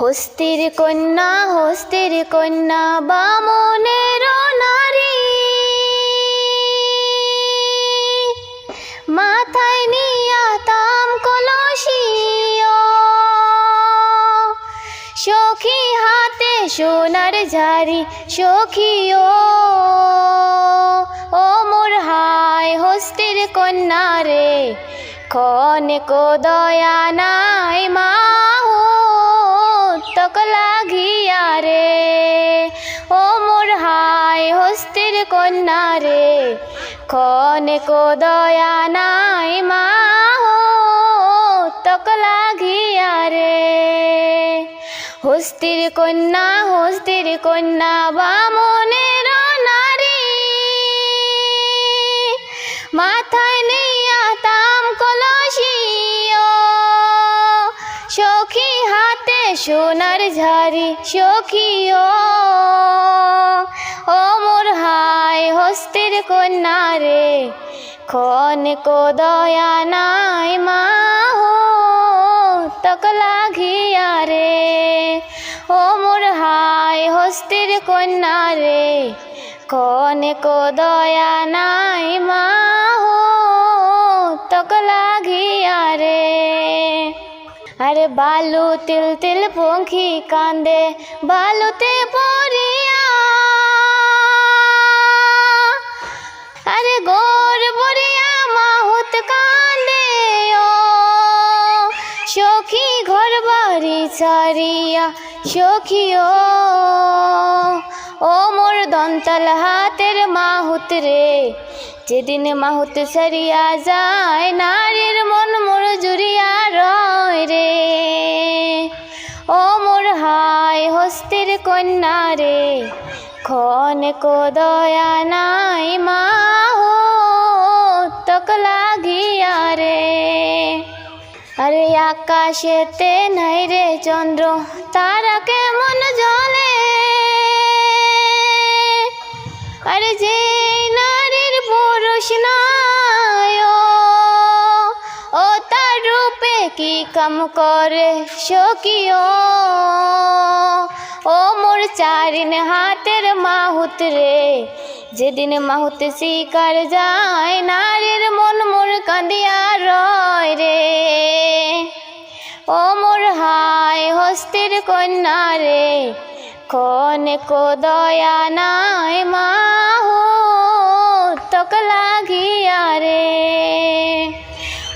হস্তির কন্যা হস্তির কন্যা, বামনের নারী। মাথায় নিয়া তাম কলসিও। সখী হাতে সোনার ঝাড়ি, সখিও। ও মোর হায় হস্তির কন্যা রে ক্ষণে কো দয়া নাই মা তক লাগিয়া রে। ও মোর হায় হস্তির কন্যা রে, ক্ষণে কো দয়া নাই মা তক লাগিয়া রে। হস্তির কন্যা হস্তির কন্যা বামনের নারী, মাথায় নেইয়া তাম কলসিও, সখী হাতে সোনার ঝাড়ি সখিও। ও মোর হায় হস্তির কন্যা রে, ক্ষণ কো দয়া নাই মা হো তক লাগিয়া রে। ও মোর হায় হস্তির কন্যা রে, ক্ষণ কো দয়া নাই মা হো তক লাগিয়া রে। আরে বালু তিল তিল পঙ্খি কান্দে, বালুতে পড়িয়া আরে গোর বরিয়া মাহুত কান্দে, ও সখী ঘর বাড়ি ছাড়িয়া সখিও ও। ও মোর দন্তল হাতের মাহুত রে, যেদিন মাহুত সরিয়া যায় নারীর কন্যা রে। ক্ষণ কো দয়া নাই মা তক লাগিয়া রে। আরে আকাশেতে নাই রে চন্দ্র, তারা কেমন জলে আরে যে নারীর পুরুষ নাই ও তার রূপে কি কাম করে সকিও ও মোর চারিন হাতের মাহুত রে, যেদিন মাহুত শিকার যায়, নারীর মন মোর কাঁদিয়া রয় রে। ও মোর হায় হস্তির কন্যা রে, ক্ষণ কো দয়া নাই মা হো তক লাগিয়া রে।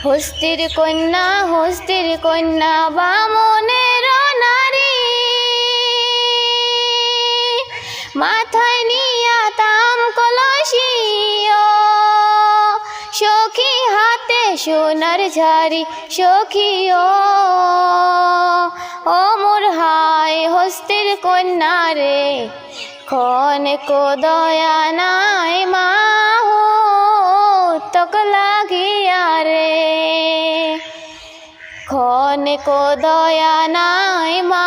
হস্তির কন্যা হস্তির কন্যা বামনের মাথায় নিয়া কলসিও। সখী হাতে সোনার ঝাড়ি, সখিও। ও মোর হায় হস্তির কন্যা রে, ক্ষণ কো দয়া নাই মা তক লাগিয়া রে। ক্ষণ কো দয়া নাই মা